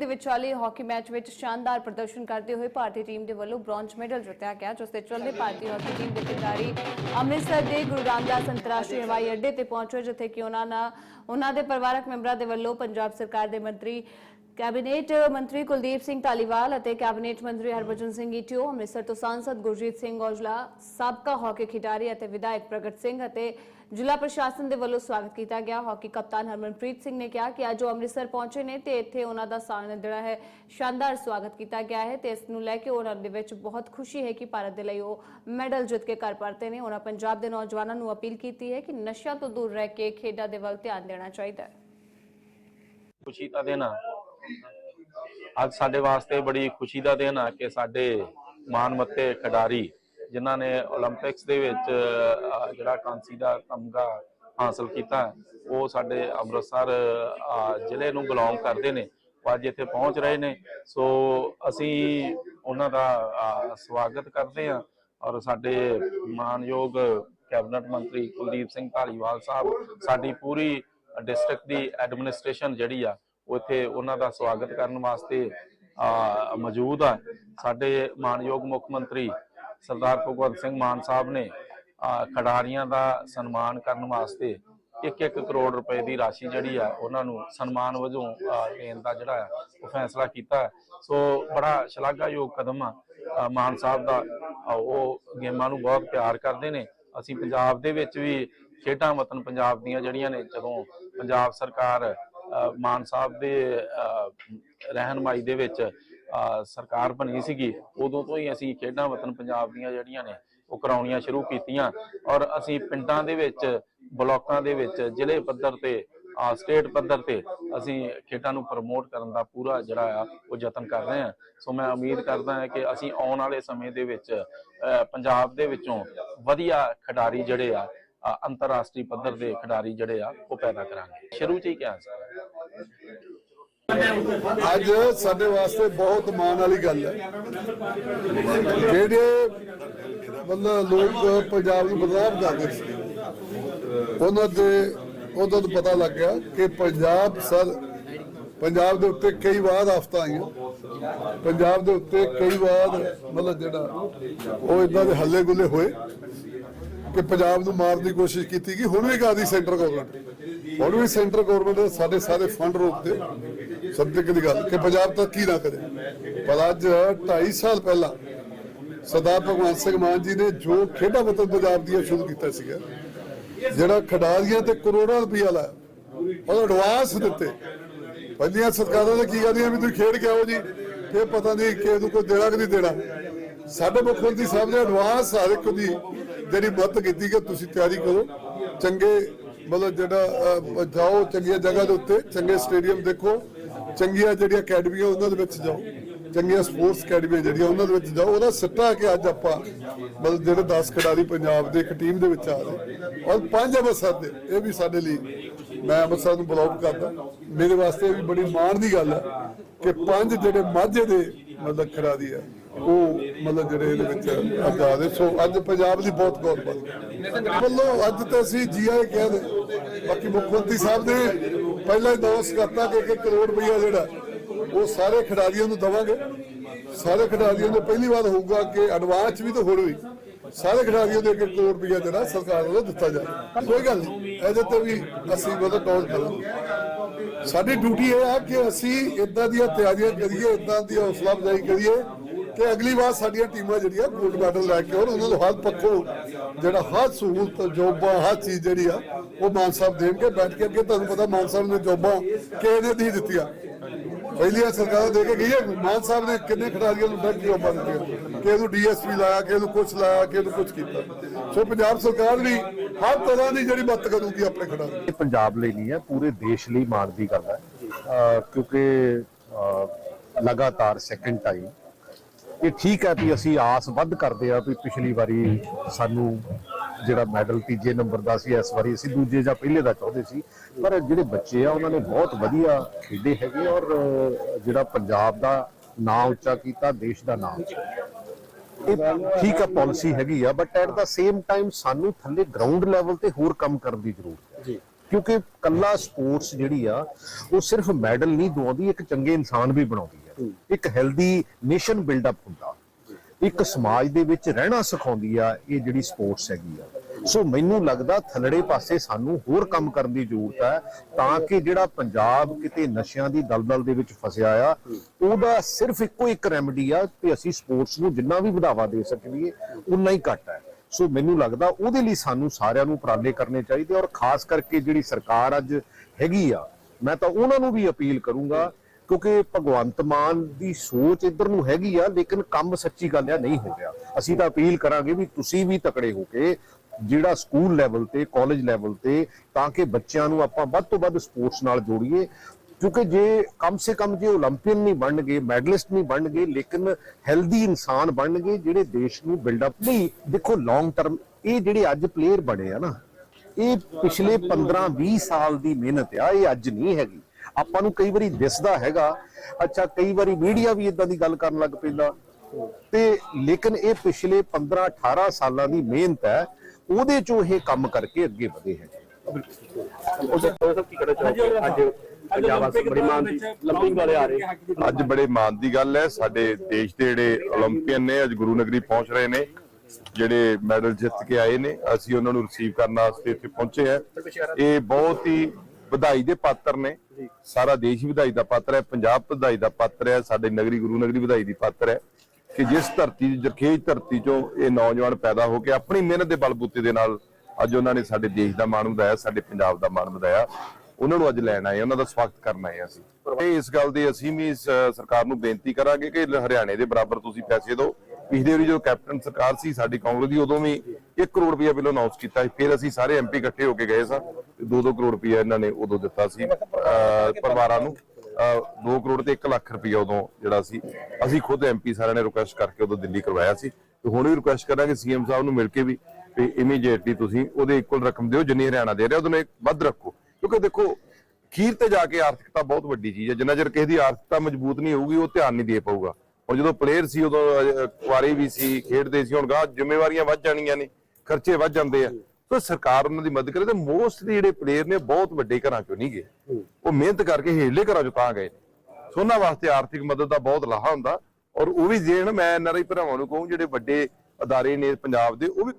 ਦੇ ਵਿਚਾਲੇ hockey match ਵਿੱਚ ਸ਼ਾਨਦਾਰ ਪ੍ਰਦਰਸ਼ਨ ਕਰਦੇ ਹੋਏ ਭਾਰਤੀ ਟੀਮ ਦੇ ਵੱਲੋਂ ਬ੍ਰੌਂਜ਼ ਮੈਡਲ ਜਿੱਤਿਆ ਗਿਆ, ਜਿਸ ਦੇ ਚੱਲਦੇ ਭਾਰਤੀ ਹਾਕੀ ਟੀਮ ਦੇ ਖਿਡਾਰੀ ਅੰਮ੍ਰਿਤਸਰ ਦੇ ਗੁਰੂ ਰਾਮਦਾਸ ਅੰਤਰਰਾਸ਼ਟਰੀ ਹਵਾਈ ਅੱਡੇ ਤੇ ਪਹੁੰਚੇ, ਜਿੱਥੇ ਕਿ ਉਹਨਾਂ ਨਾਲ, ਉਹਨਾਂ ਦੇ ਪਰਿਵਾਰਕ ਮੈਂਬਰਾਂ ਦੇ ਵੱਲੋਂ ਪੰਜਾਬ ਸਰਕਾਰ ਦੇ ਮੰਤਰੀ, ਕੈਬਨਿਟ ਮੰਤਰੀ ਕੁਲਦੀਪ ਸਿੰਘ ਧਾਲੀਵਾਲ ਅਤੇ ਕੈਬਨਿਟ ਮੰਤਰੀ ਹਰਭਜਨ ਸਿੰਘ ਈਟੀਓ, ਅੰਮ੍ਰਿਤਸਰ ਤੋਂ ਸਾਂਸਦ ਗੁਰਜੀਤ ਸਿੰਘ ਔਜਲਾ, ਸਾਬਕਾ ਹਾਕੀ ਖਿਡਾਰੀ ਅਤੇ ਵਿਧਾਇਕ ਪ੍ਰਗਟ ਸਿੰਘ ਅਤੇ ਜ਼ਿਲ੍ਹਾ ਪ੍ਰਸ਼ਾਸਨ ਦੇ ਵੱਲੋਂ ਸਵਾਗਤ ਕੀਤਾ ਗਿਆ। ਹਾਕੀ ਕਪਤਾਨ ਹਰਮਨਪ੍ਰੀਤ ਸਿੰਘ ਨੇ ਕਿਹਾ ਕਿ ਅੱਜ ਉਹ ਅੰਮ੍ਰਿਤਸਰ ਪਹੁੰਚੇ ਨੇ ਤੇ ਇੱਥੇ ਉਹਨਾਂ ਦਾ ਜਿਹੜਾ ਹੈ। ਸ਼ਾਨਦਾਰ ਸਵਾਗਤ ਕੀਤਾ ਗਿਆ ਹੈ ਤੇ ਇਸ ਨੂੰ ਲੈ ਕੇ ਉਹਨਾਂ ਦੇ ਵਿੱਚ ਬਹੁਤ ਖੁਸ਼ੀ ਹੈ ਕਿ ਭਾਰਤ ਦੇ ਲਈ ਉਹ ਮੈਡਲ ਜਿੱਤ ਕੇ ਘਰ ਪਰਤੇ ਨੇ। ਉਹਨਾਂ ਪੰਜਾਬ ਦੇ ਨੌਜਵਾਨਾਂ ਨੂੰ ਅਪੀਲ ਕੀਤੀ ਹੈ ਕਿ ਨਸ਼ਿਆਂ ਤੋਂ ਦੂਰ ਰਹਿ ਕੇ ਖੇਡਾਂ ਦੇ ਵੱਲ ਧਿਆਨ ਦੇਣਾ ਚਾਹੀਦਾ ਹੈ। ਖੁਸ਼ੀ ਦਾ ਦਿਨ ਆ। ਅੱਜ ਸਾਡੇ ਵਾਸਤੇ ਬੜੀ ਖੁਸ਼ੀ ਦਾ ਦਿਨ ਆ ਕਿ ਸਾਡੇ ਮਾਨਮੱਤੇ ਖਿਡਾਰੀ ਜਿਨ੍ਹਾਂ ਨੇ 올림픽ਸ ਦੇ ਵਿੱਚ ਜਿਹੜਾ ਕਾਂਸੀ ਦਾ ਤਮਗਾ ਹਾਸਲ ਕੀਤਾ ਉਹ ਸਾਡੇ ਅੰਮ੍ਰਿਤਸਰ ਜ਼ਿਲ੍ਹੇ ਨੂੰ ਬਿਲੋਂਗ ਕਰਦੇ ਨੇ ਉਹ ਅੱਜ ਇੱਥੇ ਪਹੁੰਚ ਰਹੇ ਨੇ। ਸੋ ਅਸੀਂ ਉਹਨਾਂ ਦਾ ਸਵਾਗਤ ਕਰਦੇ ਹਾਂ ਔਰ ਸਾਡੇ ਮਾਨਯੋਗ ਕੈਬਨਟ ਮੰਤਰੀ ਕੁਲਦੀਪ ਸਿੰਘ ਧਾਲੀਵਾਲ ਸਾਹਿਬ, ਸਾਡੀ ਪੂਰੀ ਡਿਸਟ੍ਰਿਕਟ ਦੀ ਐਡਮਿਨਿਸਟ੍ਰੇਸ਼ਨ ਜਿਹੜੀ ਆ, ਉਹ ਇੱਥੇ ਉਹਨਾਂ ਦਾ ਸਵਾਗਤ ਕਰਨ ਵਾਸਤੇ ਮੌਜੂਦ ਆ। ਸਾਡੇ ਮਾਨਯੋਗ ਮੁੱਖ ਮੰਤਰੀ ਸਰਦਾਰ ਭਗਵੰਤ ਸਿੰਘ ਮਾਨ ਸਾਹਿਬ ਨੇ ਖਿਡਾਰੀਆਂ ਦਾ ਸਨਮਾਨ ਕਰਨ ਵਾਸਤੇ 1-1 ਕਰੋੜ ਰੁਪਏ ਦੀ ਰਾਸ਼ੀ ਜਿਹੜੀ ਆ ਉਹਨਾਂ ਨੂੰ ਸਨਮਾਨ ਵਜੋਂ ਦੇਣ ਦਾ ਜਿਹੜਾ ਆ ਉਹ ਫੈਸਲਾ ਕੀਤਾ। ਸੋ ਬੜਾ ਸ਼ਲਾਘਾਯੋਗ ਕਦਮ ਆ ਮਾਨ ਸਾਹਿਬ ਦਾ। ਉਹ ਗੇਮਾਂ ਨੂੰ ਬਹੁਤ ਪਿਆਰ ਕਰਦੇ ਨੇ। ਅਸੀਂ ਪੰਜਾਬ ਦੇ ਵਿੱਚ ਵੀ ਖੇਡਾਂ ਵਤਨ ਪੰਜਾਬ ਦੀਆਂ ਜਿਹੜੀਆਂ ਨੇ ਜਦੋਂ ਪੰਜਾਬ ਸਰਕਾਰ ਮਾਨ ਸਾਹਿਬ ਦੇ ਅ, ਰਹਿਨਮਾਈ ਦੇ ਵਿੱਚ ਸਰਕਾਰ ਬਣੀ ਸੀਗੀ, ਉਦੋਂ ਤੋਂ ਹੀ ਅਸੀਂ ਖੇਡਾਂ ਵਤਨ ਪੰਜਾਬ ਦੀਆਂ ਜਿਹੜੀਆਂ ਨੇ, ਉਹ ਕਰਾਉਣੀਆਂ ਸ਼ੁਰੂ ਕੀਤੀਆਂ। ਔਰ ਅਸੀਂ ਪਿੰਡਾਂ ਦੇ ਵਿੱਚ, ਬਲਾਕਾਂ ਦੇ ਵਿੱਚ, ਜ਼ਿਲ੍ਹੇ ਪੱਧਰ ਤੇ, ਆ, ਸਟੇਟ ਪੱਧਰ ਤੇ ਅਸੀਂ ਖੇਡਾਂ ਨੂੰ ਪ੍ਰਮੋਟ ਕਰਨ ਦਾ ਪੂਰਾ ਜਿਹੜਾ ਆ, ਉਹ ਯਤਨ ਕਰ ਰਹੇ ਹਾਂ। ਸੋ ਮੈਂ ਉਮੀਦ ਕਰਦਾ ਹਾਂ ਕਿ ਅਸੀਂ ਆਉਣ ਵਾਲੇ ਸਮੇਂ ਦੇ ਵਿੱਚ ਪੰਜਾਬ ਦੇ ਵਿੱਚੋਂ ਵਧੀਆ ਖਿਡਾਰੀ ਜਿਹੜੇ ਆ, ਅੰਤਰਰਾਸ਼ਟਰੀ ਪੱਧਰ ਦੇ ਖਿਡਾਰੀ ਜਿਹੜੇ ਆ, ਉਹ ਪੈਦਾ ਕਰਾਂਗੇ। ਸ਼ੁਰੂ ਚ ਹੀ ਕਿਹਾ ਸੀ। ਅੱਜ ਸਾਡੇ ਵਾਸਤੇ ਬਹੁਤ ਮਾਣ ਵਾਲੀ ਗੱਲ ਹੈ। ਜਿਹੜੇ ਮਤਲਬ ਲੋਕ ਪੰਜਾਬ ਨੂੰ ਬਦਨਾਮ ਕਰਦੇ ਸੀ, ਉਹਨਾਂ ਦੇ ਉਹਨਾਂ ਨੂੰ ਪਤਾ ਲੱਗ ਗਿਆ ਕਿ ਪੰਜਾਬ ਸਰ, ਪੰਜਾਬ ਦੇ ਉੱਤੇ ਕਈ ਵਾਰ ਆਫਤਾਂ ਆਈਆਂ। ਪੰਜਾਬ ਦੇ ਉੱਤੇ ਕਈ ਵਾਰ ਮਤਲਬ ਜਿਹੜਾ ਉਹ ਇਦਾਂ ਦੇ ਹੱਲੇ ਗੁੱਲੇ ਹੋਏ ਕਿ ਪੰਜਾਬ ਨੂੰ ਮਾਰਨ ਦੀ ਕੋਸ਼ਿਸ਼ ਕੀਤੀ ਗਈ। ਹੁਣ ਵੀ ਕਰਦੀ ਸੈਂਟਰ ਗਵਰਨਮੈਂਟ ਹੁਣ ਵੀ ਸੈਂਟਰ ਗਵਰਨਮੈਂਟ ਸਾਡੇ ਸਾਰੇ ਫੰਡ ਰੋਕਦੇ। ਸਬਜੈਕਟ ਦੀ ਗੱਲ ਕਿ ਪੰਜਾਬ ਤਾਂ ਕੀ ਨਾ ਕਰੇ। ਪਰ ਅੱਜ 2.5 ਸਾਲ ਪਹਿਲਾਂ ਸਰਦਾਰ ਭਗਵੰਤ ਸਿੰਘ ਮਾਨ ਜੀ ਨੇ ਜੋ ਖੇਡਾਂ ਵਤਨ ਪੰਜਾਬ ਦੀਆਂ ਸ਼ੁਰੂ ਕੀਤਾ ਸੀਗਾ ਜਿਹੜਾ ਖਿਡਾਰੀਆਂ ਤੇ ਕਰੋੜਾਂ ਰੁਪਈਆ ਲਾਇਆ ਉਹ ਐਡਵਾਂਸ ਦਿੱਤੇ। ਪਹਿਲੀਆਂ ਸਰਕਾਰਾਂ ਨੇ ਕੀ ਕਰਦੀਆਂ ਵੀ ਤੁਸੀਂ ਖੇਡ ਕੇ ਆਓ ਜੀ, ਫਿਰ ਪਤਾ ਨਹੀਂ ਕਿ ਇਹਨੂੰ ਕੋਈ ਦੇਣਾ ਕਿ ਨਹੀਂ ਦੇਣਾ। ਸਾਡੇ ਮੁੱਖ ਮੰਤਰੀ ਸਾਹਿਬ ਨੇ ਐਡਵਾਂਸ ਹਰ ਇੱਕ ਦੀ ਜਿਹੜੀ ਮਦਦ ਕੀਤੀ ਕਿ ਤੁਸੀਂ ਤਿਆਰੀ ਕਰੋ। ਚੰਗੇ ਮਤਲਬ ਜਿਹੜਾ ਜਾਓ ਚੰਗੀਆਂ ਜਗ੍ਹਾ ਦੇ ਉੱਤੇ, ਚੰਗੇ ਸਟੇਡੀਅਮ ਦੇਖੋ। ਚੰਗੀਆਂ ਜਿਹੜੀਆਂ ਅਕੈਡਮੀਆਂ ਉਹਨਾਂ ਦੇ ਵਿੱਚ ਜਾਓ, ਚੰਗੀਆਂ ਸਪੋਰਟਸ ਅਕੈਡਮੀਆਂ ਜਿਹੜੀਆਂ ਉਹਨਾਂ ਦੇ ਵਿੱਚ ਜਾਓ, ਉਹਦਾ ਸਿੱਟਾ ਕਿ ਅੱਜ ਆਪਾਂ ਮਤਲਬ ਜਿਹੜੇ 10 ਖਿਡਾਰੀ ਪੰਜਾਬ ਦੇ ਇੱਕ ਟੀਮ ਦੇ ਵਿੱਚ ਆ ਰਹੇ ਔਰ ਪੰਜ ਅੰਮ੍ਰਿਤਸਰ ਦੇ, ਇਹ ਵੀ ਸਾਡੇ ਲਈ ਮੈਂ ਅੰਮ੍ਰਿਤਸਰ ਨੂੰ ਬਲੌਗ ਕਰਦਾ। ਮੇਰੇ ਵਾਸਤੇ ਵੀ ਬੜੀ ਮਾਣ ਦੀ ਗੱਲ ਹੈ ਕਿ ਪੰਜ ਜਿਹੜੇ ਮਾਝੇ ਦੇ ਮਤਲਬ ਖਿਡਾਰੀ ਆ, ਉਹ ਮਤਲਬ ਜਿਹੜੇ ਇਹਦੇ ਵਿੱਚ ਅੱਜ ਆ ਰਹੇ। ਸੋ ਅੱਜ ਪੰਜਾਬ ਦੀ ਬਹੁਤ ਗੌਰ ਬਣ ਵੱਲੋਂ ਅੱਜ ਤਾਂ ਅਸੀਂ ਜੀਆਈ ਕਹਿ ਦੇ, ਬਾਕੀ ਮੁੱਖ ਮੰਤਰੀ ਸਾਹਿਬ ਨੇ ਪਹਿਲਾਂ ਹੀ ਅਨਾਉਂਸ ਕਰਤਾ ਕਿ 1 ਕਰੋੜ ਰੁਪਈਆ ਜਿਹੜਾ, ਉਹ ਸਾਰੇ ਖਿਡਾਰੀਆਂ ਨੂੰ ਦਵਾਂਗੇ। ਸਾਰੇ ਖਿਡਾਰੀਆਂ ਨੂੰ ਪਹਿਲੀ ਵਾਰ ਹੋਊਗਾ ਕਿ ਐਡਵਾਂਸ ਵੀ ਤਾਂ ਹੋਰ ਵੀ ਸਾਰੇ ਖਿਡਾਰੀਆਂ ਨੂੰ 1 ਕਰੋੜ ਰੁਪਇਆ ਜਿਹੜਾ ਸਰਕਾਰ ਵੱਲੋਂ ਦਿੱਤਾ ਜਾਵੇ। ਕੋਈ ਗੱਲ ਨਹੀਂ, ਇਹਦੇ ਤੇ ਵੀ ਅਸੀਂ ਮਦਦ ਟੌਲ ਕਰਾਂਗੇ ਸਾਡੀ ਡਿਊਟੀ ਇਹ ਆ ਕਿ ਅਸੀਂ ਇਦਾਂ ਦੀਆਂ ਤਿਆਰੀਆਂ ਕਰੀਏ ਇਦਾਂ ਦੀ ਹੌਸਲਾ ਅਫਜ਼ਾਈ ਕਰੀਏ ਕਿ ਅਗਲੀ ਵਾਰ ਸਾਡੀਆਂ ਟੀਮਾਂ ਜਿਹੜੀਆਂ ਗੋਲਡ ਮੈਡਲ ਲੈ ਕੇ ਆਉਣ, ਉਹਨਾਂ ਨੂੰ ਹਰ ਪੱਖੋਂ ਜਿਹੜਾ ਹਰ ਸਹੂਲਤ, ਜੋਬਾਂ, ਹਰ ਚੀਜ਼ ਜਿਹੜੀ ਆ, ਉਹ ਮਾਨ ਸਾਹਿਬ ਦੇਣਗੇ। ਬੈਠ ਕੇ ਅੱਗੇ ਤੁਹਾਨੂੰ ਪਤਾ ਮਾਨ ਸਾਹਿਬ ਨੇ ਜੋਬਾਂ ਕਿਹਨੇ ਨਹੀਂ ਦਿੱਤੀਆਂ। ਪਹਿਲੀਆਂ ਸਰਕਾਰਾਂ ਦੇ ਕੇ ਗਈਆਂ। ਮਾਨ ਸਾਹਿਬ ਨੇ ਕਿੰਨੇ ਖਿਡਾਰੀਆਂ ਨੂੰ ਡਰ ਜੋਬਾਂ ਦਿੱਤੀਆਂ। ਕਿ ਇਹਨੂੰ ਡੀਐਸਪੀ ਲਾਇਆ ਕਿ ਇਹਨੂੰ ਕੁਛ ਲਾਇਆ ਕਿ ਇਹਨੂੰ ਕੁਛ ਕੀਤਾ। ਸੋ ਪੰਜਾਬ ਸਰਕਾਰ ਵੀ ਹਰ ਤਰ੍ਹਾਂ ਦੀ ਜਿਹੜੀ ਮਦਦ ਕਰੂਗੀ ਆਪਣੇ ਖਿਡਾਰੀ ਇਹ ਪੰਜਾਬ ਲਈ ਨਹੀਂ ਹੈ, ਪੂਰੇ ਦੇਸ਼ ਲਈ ਮਾਣ ਦੀ ਗੱਲ ਹੈ। ਕਿਉਂਕਿ ਲਗਾਤਾਰ ਸੈਕੰਡ ਟਾਈਮ ਇਹ ਠੀਕ ਹੈ ਵੀ ਅਸੀਂ ਆਸ ਵੱਧ ਕਰਦੇ ਆ ਵੀ ਪਿਛਲੀ ਵਾਰੀ ਸਾਨੂੰ ਜਿਹੜਾ ਮੈਡਲ ਤੀਜੇ ਨੰਬਰ ਦਾ ਸੀ ਇਸ ਵਾਰੀ ਅਸੀਂ ਦੂਜੇ ਜਾਂ ਪਹਿਲੇ ਦਾ ਚਾਹੁੰਦੇ ਸੀ। ਪਰ ਜਿਹੜੇ ਬੱਚੇ ਆ ਉਹਨਾਂ ਨੇ ਬਹੁਤ ਵਧੀਆ ਖੇਡੇ ਹੈਗੇ ਔਰ ਜਿਹੜਾ ਪੰਜਾਬ ਦਾ ਨਾਂ ਉੱਚਾ ਕੀਤਾ ਦੇਸ਼ ਦਾ ਨਾਮ ਉੱਚਾ ਇਹ ਠੀਕ ਹੈ ਪਾਲਿਸੀ ਹੈਗੀ ਆ but at the same time ਸਾਨੂੰ ਥੱਲੇ ਗਰਾਊਂਡ ਲੈਵਲ ਤੇ ਹੋਰ ਕੰਮ ਕਰਨ ਦੀ ਜ਼ਰੂਰਤ ਹੈ। ਕਿਉਂਕਿ ਕੱਲਾ ਸਪੋਰਟਸ ਜਿਹੜੀ ਆ ਉਹ ਸਿਰਫ ਮੈਡਲ ਨਹੀਂ ਦਵਾਉਂਦੀ ਇੱਕ ਚੰਗੇ ਇਨਸਾਨ ਵੀ ਬਣਾਉਂਦੀ ਇੱਕ ਹੈਲਦੀ ਨੇਸ਼ਨ ਬਿਲਡ ਅਪ ਹੁੰਦਾ। ਇੱਕ ਸਮਾਜ ਦੇ ਵਿੱਚ ਰਹਿਣਾ ਸਿਖਾਉਂਦੀ ਆ, ਇਹ ਜਿਹੜੀ ਸਪੋਰਟਸ ਹੈਗੀ ਆ। ਸੋ ਮੈਨੂੰ ਲੱਗਦਾ ਥੱਲੜੇ ਪਾਸੇ ਸਾਨੂੰ ਹੋਰ ਕੰਮ ਕਰਨ ਦੀ ਜ਼ਰੂਰਤ ਹੈ ਤਾਂ ਕਿ ਜਿਹੜਾ ਪੰਜਾਬ ਕਿਤੇ ਨਸ਼ਿਆਂ ਦੀ ਦਲਦਲ ਦੇ ਵਿੱਚ ਫਸਿਆ ਆ, ਉਹਦਾ ਸਿਰਫ ਇੱਕੋ ਇੱਕ ਰੈਮਡੀ ਆ ਕਿ ਅਸੀਂ ਸਪੋਰਟਸ ਨੂੰ ਜਿੰਨਾ ਵੀ ਵਧਾਵਾ ਦੇ ਸਕੀਏ, ਉਨਾ ਹੀ ਘੱਟ ਹੈ ਸੋ ਮੈਨੂੰ ਲੱਗਦਾ ਉਹਦੇ ਲਈ ਸਾਨੂੰ ਸਾਰਿਆਂ ਨੂੰ ਉਪਰਾਲੇ ਕਰਨੇ ਚਾਹੀਦੇ ਔਰ ਖਾਸ ਕਰਕੇ ਜਿਹੜੀ ਸਰਕਾਰ ਅੱਜ ਹੈਗੀ ਆ, ਮੈਂ ਤਾਂ ਉਹਨਾਂ ਨੂੰ ਵੀ ਅਪੀਲ ਕਰੂੰਗਾ ਕਿਉਂਕਿ ਭਗਵੰਤ ਮਾਨ ਦੀ ਸੋਚ ਇੱਧਰ ਨੂੰ ਹੈਗੀ ਆ ਲੇਕਿਨ ਕੰਮ ਸੱਚੀ ਗੱਲ ਆ ਨਹੀਂ ਹੋ ਰਿਹਾ ਅਸੀਂ ਤਾਂ ਅਪੀਲ ਕਰਾਂਗੇ ਵੀ ਤੁਸੀਂ ਵੀ ਤਕੜੇ ਹੋ ਕੇ ਜਿਹੜਾ ਸਕੂਲ ਲੈਵਲ ਤੇ ਕਾਲਜ ਲੈਵਲ ਤੇ ਤਾਂ ਕਿ ਬੱਚਿਆਂ ਨੂੰ ਆਪਾਂ ਵੱਧ ਤੋਂ ਵੱਧ ਸਪੋਰਟਸ ਨਾਲ ਜੋੜੀਏ ਕਿਉਂਕਿ ਜੇ ਕਮ ਸੇ ਕਮ ਜੇ 올림픽 ਨਹੀਂ ਬਣਨਗੇ ਮੈਡਲਿਸਟ ਨਹੀਂ ਬਣਨਗੇ ਲੇਕਿਨ ਹੈਲਦੀ ਇਨਸਾਨ ਬਣਨਗੇ ਜਿਹੜੇ ਦੇਸ਼ ਨੂੰ ਬਿਲਡ ਅਪ ਨਹੀਂ ਦੇਖੋ ਲੌਂਗ ਟਰਮ ਇਹ ਜਿਹੜੇ ਅੱਜ ਪਲੇਅਰ ਬਣੇ ਆ ਨਾ ਇਹ ਪਿਛਲੇ 15 20 ਸਾਲ ਦੀ ਮਿਹਨਤ ਆ ਇਹ ਅੱਜ ਨਹੀਂ ਹੈਗੀ ਆਪਾਂ ਨੂੰ ਕਈ ਵਾਰੀ ਦਿਸਦਾ ਹੈਗਾ। ਅੱਛਾ ਕਈ ਵਾਰੀ ਮੀਡੀਆ ਵੀ ਇਦਾਂ ਦੀ ਗੱਲ ਕਰਨ ਲੱਗ ਪੈਂਦਾ। ਤੇ ਲੇਕਿਨ ਇਹ ਪਿਛਲੇ 15 18 ਸਾਲਾਂ ਦੀ ਮਿਹਨਤ ਹੈ ਉਹਦੇ ਚੋਂ ਇਹ ਕੰਮ ਕਰਕੇ ਅੱਗੇ ਵਧੇ ਹੈ। ਅੱਜ ਬੜੇ ਮਾਣ ਦੀ ਗੱਲ ਹੈ। ਸਾਡੇ ਦੇਸ਼ ਦੇ ਜਿਹੜੇ 올림ਪੀਅਨ ਨੇ ਅੱਜ ਗੁਰੂ ਨਗਰੀ ਪਹੁੰਚ ਰਹੇ ਨੇ। ਜਿਹੜੇ ਮੈਡਲ ਜਿੱਤ ਕੇ ਆਏ ਨੇ ਅਸੀਂ ਉਹਨਾਂ ਨੂੰ ਰਿਸੀਵ ਕਰਨ ਵਾਸਤੇ ਇੱਥੇ ਪਹੁੰਚੇ ਆ ਇਹ ਬਹੁਤ ਹੀ ਵਧਾਈ ਦੇ ਪਾਤਰ ਨੇ। ਸਾਰਾ ਦੇਸ਼ ਹੀ ਵਧਾਈ ਦਾ ਪਾਤਰ ਹੈ। ਪੰਜਾਬ ਵਧਾਈ ਦਾ ਪਾਤਰ ਹੈ। ਸਾਡੇ ਨਗਰੀ ਗੁਰੂ ਨਗਰੀ ਵਧਾਈ ਦੀ ਪਾਤਰ ਹੈ। ਕਿ ਜਿਸ ਧਰਤੀ ਜਰਖੇਜ ਧਰਤੀ ਚੋਂ ਇਹ ਨੌਜਵਾਨ ਪੈਦਾ ਹੋ ਕੇ ਆਪਣੀ ਮਿਹਨਤ ਦੇ ਬਲਬੂਤੇ ਦੇ ਨਾਲ ਅੱਜ ਉਹਨਾਂ ਨੇ ਸਾਡੇ ਦੇਸ਼ ਦਾ ਮਾਣ ਵਧਾਇਆ ਸਾਡੇ ਪੰਜਾਬ ਦਾ ਮਾਣ ਵਧਾਇਆ। ਉਹਨਾਂ ਨੂੰ ਅੱਜ ਲੈਣ ਆਏ ਉਹਨਾਂ ਦਾ ਸਵਾਗਤ ਕਰਨ ਆਏ ਅਸੀਂ। ਇਸ ਗੱਲ ਦੀ ਅਸੀਂ ਵੀ ਸਰਕਾਰ ਨੂੰ ਬੇਨਤੀ ਕਰਾਂਗੇ ਕਿ ਹਰਿਆਣੇ ਦੇ ਬਰਾਬਰ ਤੁਸੀਂ ਪੈਸੇ ਦਿਓ। ਪਿਛਲੇ ਵਾਰੀ ਜਦੋਂ ਕੈਪਟਨ ਸਰਕਾਰ ਸੀ ਸਾਡੀ ਕਾਂਗਰਸ ਦੀ, ਉਦੋਂ ਵੀ 1 ਕਰੋੜ ਰੁਪਇਆ ਬਿੱਲ ਅਨਾਉਂਸ ਕੀਤਾ ਸੀ। ਫਿਰ ਅਸੀਂ ਸਾਰੇ ਐਮਪੀ ਇਕੱਠੇ ਹੋ ਕੇ ਗਏ ਸਾਂ। 2-2 ਕਰੋੜ ਰੁਪਏ ਇਹਨਾਂ ਨੇ ਉਦੋਂ ਦਿੱਤਾ ਸੀ ਪਰਿਵਾਰਾਂ ਨੂੰ। 2 ਕਰੋੜ ਤੇ 1 ਲੱਖ ਰੁਪਏ ਉਦੋਂ ਜਿਹੜਾ ਸੀ। ਅਸੀਂ ਖੁਦ ਐਮਪੀ ਸਾਰਿਆਂ ਨੇ ਰਿਕੁਐਸਟ ਕਰਕੇ ਉਦੋਂ ਦਿੱਲੀ ਕਰਵਾਇਆ ਸੀ। ਤੇ ਹੁਣ ਵੀ ਰਿਕੁਐਸਟ ਕਰਾਂਗੇ ਸੀਐਮ ਸਾਹਿਬ ਨੂੰ ਮਿਲ ਕੇ ਵੀ ਤੇ ਇਮੀਡੀਏਟਲੀ ਤੁਸੀਂ ਉਹਦੇ ਇਕੁਅਲ ਰਕਮ ਦਿਓ, ਜਿੰਨੀ ਹਰਿਆਣਾ ਦੇ ਰਿਹਾ, ਉਹਦੋਂ ਵੱਧ ਰੱਖੋ। ਕਿਉਂਕਿ ਦੇਖੋ ਖੀਰ ਤੇ ਜਾ ਕੇ ਆਰਥਿਕਤਾ ਬਹੁਤ ਵੱਡੀ ਚੀਜ਼ ਹੈ। ਜਿੰਨਾ ਚਿਰ ਕਿਸੇ ਦੀ ਆਰਥਿਕਤਾ ਮਜ਼ਬੂਤ ਨਹੀਂ ਹੋਊਗੀ, ਉਹ ਧਿਆਨ ਨਹੀਂ ਦੇ ਪਾਊਗਾ। ਔਰ ਜਦੋਂ ਪਲੇਅਰ ਸੀ, ਉਦੋਂ ਕੁਆਰੀ ਵੀ ਸੀ, ਖੇਡਦੇ ਸੀ, ਹੁਣ ਗਾਹ ਜ਼ਿੰਮੇਵਾਰੀਆਂ ਵੱਧ ਜਾਣੀਆਂ ਨੇ, ਖਰਚੇ ਵੱਧ ਜਾਂਦੇ ਆ। ਤਾਂ ਸਰਕਾਰ ਉਹਨਾਂ ਦੀ ਮਦਦ ਕਰੇ ਤੇ ਮੋਸਟਲੀ ਜਿਹੜੇ ਪਲੇਅਰ ਨੇ, ਬਹੁਤ ਵੱਡੇ ਘਰਾਂ ਚੋਂ ਨਹੀਂ ਗਏ। ਉਹ ਮਿਹਨਤ ਕਰਕੇ ਹੇਠਲੇ ਘਰਾਂ ਚੋਂ ਤਾਂ ਗਏ ਸੋ ਉਹਨਾਂ ਵਾਸਤੇ ਆਰਥਿਕ ਮਦਦ ਦਾ ਬਹੁਤ ਲਾਹਾ ਹੁੰਦਾ। ਔਰ ਉਹ ਵੀ ਦੇਣ ਮੈਂ ਐਨਆਰਆਈ ਭਰਾਵਾਂ ਨੂੰ ਕਹੂੰ, ਜਿਹੜੇ ਵੱਡੇ ਅਦਾਰੇ ਨੇ ਪੰਜਾਬ ਦੇ, ਉਹ ਵੀ